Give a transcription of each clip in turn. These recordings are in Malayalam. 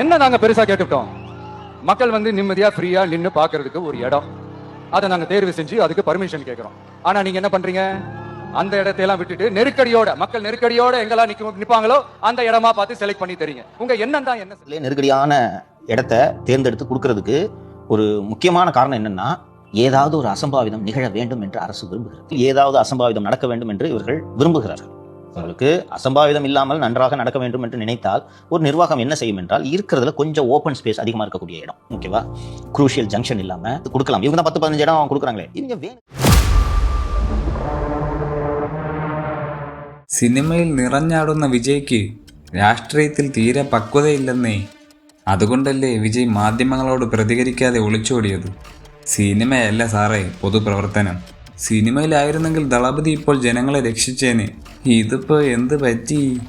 என்ன நாங்க பெருசா கேட்டுட்டோம் மக்கள் வந்து நிம்மதியா ஃப்ரீயா நின்று பாக்குறதுக்கு ஒரு இடம். அதை நாங்க தேர்வு செஞ்சு அதுக்கு பர்மிஷன் கேட்கிறோம். ஆனா நீங்க என்ன பண்றீங்க? அந்த இடத்தையெல்லாம் விட்டுட்டு நெருக்கடியோட மக்கள் நெருக்கடியோட எங்கெல்லாம் நிக்க நிப்பாங்களோ அந்த இடமா பார்த்து செலக்ட் பண்ணி தரீங்க. உங்க எண்ணம் தான் என்ன? நெருக்கடியான இடத்த தேர்ந்தெடுத்து கொடுக்கறதுக்கு ஒரு முக்கியமான காரணம் என்னன்னா ஏதாவது ஒரு அசம்பாவிதம் நிகழ வேண்டும் என்று அரசு விரும்புகிறது. ஏதாவது அசம்பாவிதம் நடக்க வேண்டும் என்று இவர்கள் விரும்புகிறார்கள். உங்களுக்கு அசம்பாவிதம் இல்லாமல் நன்றாக நடக்க வேண்டும் என்று நினைத்தால் ஒரு நிர்வாகம் என்ன செய்யும் என்றால் இருக்கிறதுல கொஞ்சம் ஓப்பன் ஸ்பேஸ் அதிகமா இருக்கக்கூடிய இடம் ஓகேவா குரூஷியல் ஜங்ஷன் இல்லாம கொடுக்கலாம் இவங்க தான் பத்து பதினஞ்சு இடம் கொடுக்குறாங்களே இவங்க வேணும் സിനിമയിൽ നിറഞ്ഞാടുന്ന വിജയ്ക്ക് രാഷ്ട്രീയത്തിൽ തീരെ പക്വതയില്ലെന്നേ അതുകൊണ്ടല്ലേ വിജയ് മാധ്യമങ്ങളോട് പ്രതികരിക്കാതെ ഒളിച്ചോടിയത് സിനിമയല്ല സാറേ പൊതുപ്രവർത്തനം സിനിമയിലായിരുന്നെങ്കിൽ ദളപതി ഇപ്പോൾ ജനങ്ങളെ രക്ഷിച്ചേനെ ഇതിപ്പോ എന്ത് പറ്റി?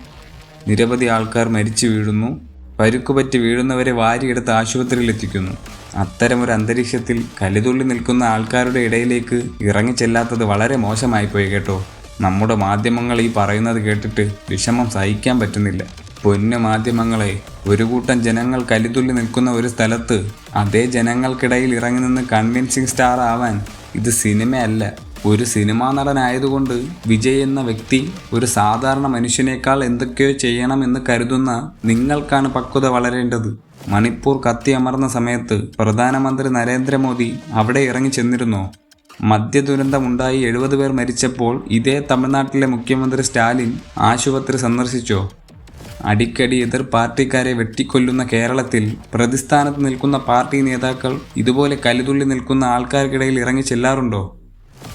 നിരവധി ആൾക്കാർ മരിച്ചു വീഴുന്നു. പരുക്കുപറ്റി വീഴുന്നവരെ വാരിയെടുത്ത് ആശുപത്രിയിൽ എത്തിക്കുന്നു അത്തരമൊരു അന്തരീക്ഷത്തിൽ കലിതുള്ളി നിൽക്കുന്ന ആൾക്കാരുടെ ഇടയിലേക്ക് ഇറങ്ങിച്ചെല്ലാത്തത് വളരെ മോശമായിപ്പോയി കേട്ടോ. നമ്മുടെ മാധ്യമങ്ങൾ ഈ പറയുന്നത് കേട്ടിട്ട് വിഷമം സഹിക്കാൻ പറ്റുന്നില്ല. പൊന്നു മാധ്യമങ്ങളെ ഒരു കൂട്ടം ജനങ്ങൾ കലിതുള്ളി നിൽക്കുന്ന ഒരു സ്ഥലത്ത് അതേ ജനങ്ങൾക്കിടയിൽ ഇറങ്ങി നിന്ന് കൺവിൻസിങ് സ്റ്റാർ ആവാൻ ഇത് സിനിമയല്ല ഒരു സിനിമാ നടനായതുകൊണ്ട് വിജയ് എന്ന വ്യക്തി ഒരു സാധാരണ മനുഷ്യനേക്കാൾ എന്തൊക്കെയോ ചെയ്യണമെന്ന് കരുതുന്ന നിങ്ങൾക്കാണ് പക്വത വളരേണ്ടത്. മണിപ്പൂർ കത്തിയമർന്ന സമയത്ത് പ്രധാനമന്ത്രി നരേന്ദ്രമോദി അവിടെ ഇറങ്ങി ചെന്നിരുന്നോ. മദ്യദുരന്തമുണ്ടായി എഴുപത് പേർ മരിച്ചപ്പോൾ ഇതേ തമിഴ്നാട്ടിലെ മുഖ്യമന്ത്രി സ്റ്റാലിൻ ആശുപത്രി സന്ദർശിച്ചോ. അടിക്കടി എതിർ പാർട്ടിക്കാരെ വെട്ടിക്കൊല്ലുന്ന കേരളത്തിൽ പ്രതിസ്ഥാനത്ത് നിൽക്കുന്ന പാർട്ടി നേതാക്കൾ ഇതുപോലെ കലുതുള്ളി നിൽക്കുന്ന ആൾക്കാർക്കിടയിൽ ഇറങ്ങി ചെല്ലാറുണ്ടോ?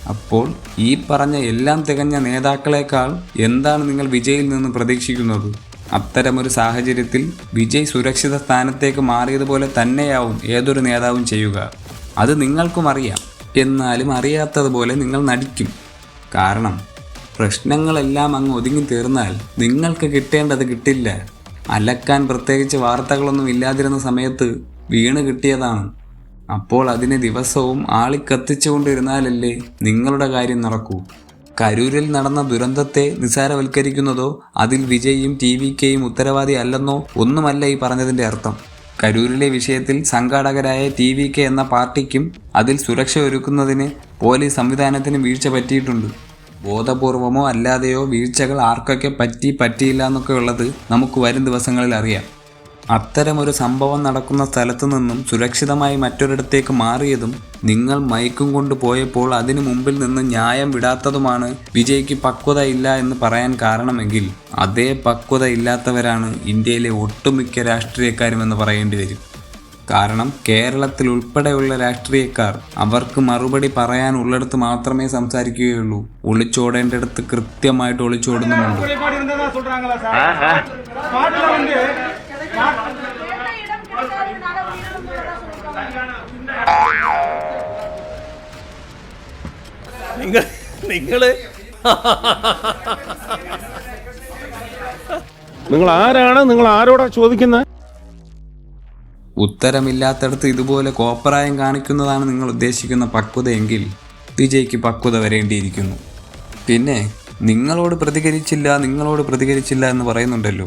അപ്പോൾ ഈ പറഞ്ഞ എല്ലാം തികഞ്ഞ നേതാക്കളെക്കാൾ എന്താണ് നിങ്ങൾ വിജയിൽ നിന്ന് പ്രതീക്ഷിക്കുന്നത്? അത്തരമൊരു സാഹചര്യത്തിൽ വിജയ് സുരക്ഷിത സ്ഥാനത്തേക്ക് മാറിയതുപോലെ തന്നെയാവും ഏതൊരു നേതാവും ചെയ്യുക. അത് നിങ്ങൾക്കും അറിയാം. എന്നാലും അറിയാത്തതുപോലെ നിങ്ങൾ നടിക്കും. കാരണം പ്രശ്നങ്ങളെല്ലാം അങ്ങ് ഒതുങ്ങി തീർന്നാൽ നിങ്ങൾക്ക് കിട്ടേണ്ടത് കിട്ടില്ല. അലക്കാൻ പ്രത്യേകിച്ച് വാർത്തകളൊന്നും ഇല്ലാതിരുന്ന സമയത്ത് വീണ് കിട്ടിയതാണ്. അപ്പോൾ അതിനെ ദിവസവും ആളി കത്തിച്ചുകൊണ്ടിരുന്നാലല്ലേ നിങ്ങളുടെ കാര്യം നടക്കൂ. കരൂരിൽ നടന്ന ദുരന്തത്തെ നിസാരവൽക്കരിക്കുന്നതോ അതിൽ വിജയും ടി വി കെയും ഉത്തരവാദി അല്ലെന്നോ ഒന്നുമല്ല ഈ പറഞ്ഞതിന്റെ അർത്ഥം. കരൂരിലെ വിഷയത്തിൽ സംഘാടകരായ ടി വി കെ എന്ന പാർട്ടിക്കും അതിൽ സുരക്ഷ ഒരുക്കുന്നതിന് പോലീസ് സംവിധാനത്തിന് വീഴ്ച പറ്റിയിട്ടുണ്ട്. ബോധപൂർവമോ അല്ലാതെയോ വീഴ്ചകൾ ആർക്കൊക്കെ പറ്റി പറ്റിയില്ല എന്നൊക്കെ ഉള്ളത് നമുക്ക് വരും ദിവസങ്ങളിൽ അറിയാം. അത്തരമൊരു സംഭവം നടക്കുന്ന സ്ഥലത്തു നിന്നും സുരക്ഷിതമായി മറ്റൊരിടത്തേക്ക് മാറിയതും നിങ്ങൾ മയക്കും കൊണ്ട് പോയപ്പോൾ അതിനു മുമ്പിൽ നിന്ന് ന്യായം വിടാത്തതുമാണ് വിജയ്ക്ക് പക്വത ഇല്ല എന്ന് പറയാൻ കാരണമെങ്കിൽ അതേ പക്വത ഇല്ലാത്തവരാണ് ഇന്ത്യയിലെ ഒട്ടുമിക്ക രാഷ്ട്രീയക്കാരും എന്ന് പറയേണ്ടി വരും. കാരണം കേരളത്തിൽ ഉൾപ്പെടെയുള്ള രാഷ്ട്രീയക്കാർ അവർക്ക് മറുപടി പറയാൻ ഉള്ളിടത്ത് മാത്രമേ സംസാരിക്കുകയുള്ളൂ. ഒളിച്ചോടേണ്ടടുത്ത് കൃത്യമായിട്ട് ഒളിച്ചോടുന്നുമുണ്ട്. നിങ്ങൾ? നിങ്ങൾ ആരാണ്? നിങ്ങൾ ആരോടാ ചോദിക്കുന്നത് ഉത്തരമില്ലാത്തടത്ത് ഇതുപോലെ കോപ്പറായം കാണിക്കുന്നതാണ് നിങ്ങൾ ഉദ്ദേശിക്കുന്ന പക്വതയെങ്കിൽ വിജയ്ക്ക് പക്വത വരേണ്ടിയിരിക്കുന്നു. പിന്നെ നിങ്ങളോട് പ്രതികരിച്ചില്ല നിങ്ങളോട് പ്രതികരിച്ചില്ല എന്ന് പറയുന്നുണ്ടല്ലോ.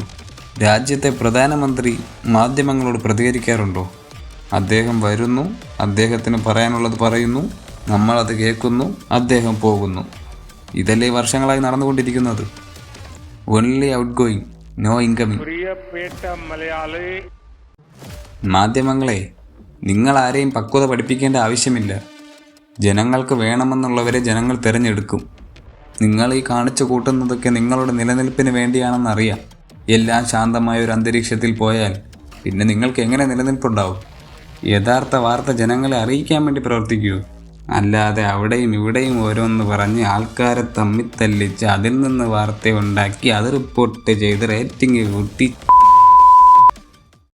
രാജ്യത്തെ പ്രധാനമന്ത്രി മാധ്യമങ്ങളോട് പ്രതികരിക്കാറുണ്ടോ? അദ്ദേഹം വരുന്നു അദ്ദേഹത്തിന് പറയാനുള്ളത് പറയുന്നു നമ്മളത് കേൾക്കുന്നു അദ്ദേഹം പോകുന്നു. ഇതല്ലേ വർഷങ്ങളായി നടന്നുകൊണ്ടിരിക്കുന്നത്? Only outgoing no incoming മാധ്യമങ്ങളെ നിങ്ങൾ ആരെയും പക്വത പഠിപ്പിക്കേണ്ട ആവശ്യമില്ല. ജനങ്ങൾക്ക് വേണമെന്നുള്ളവരെ ജനങ്ങൾ തിരഞ്ഞെടുക്കും. നിങ്ങൾ ഈ കാണിച്ചു കൂട്ടുന്നതൊക്കെ നിങ്ങളുടെ നിലനിൽപ്പിന് വേണ്ടിയാണെന്നറിയാം എല്ലാം ശാന്തമായ ഒരു അന്തരീക്ഷത്തിൽ പോയാൽ പിന്നെ നിങ്ങൾക്ക് എങ്ങനെ നിലനിൽപ്പുണ്ടാവും? യഥാർത്ഥ വാർത്ത ജനങ്ങളെ അറിയിക്കാൻ വേണ്ടി പ്രവർത്തിക്കൂ. അല്ലാതെ അവിടെയും ഇവിടെയും ഓരോന്ന് പറഞ്ഞ് ആൾക്കാരെ തമ്മിത്തല്ലിച്ച് അതിൽ നിന്ന് വാർത്ത ഉണ്ടാക്കി അത് റിപ്പോർട്ട് ചെയ്ത് റേറ്റിംഗ് കൂട്ടി.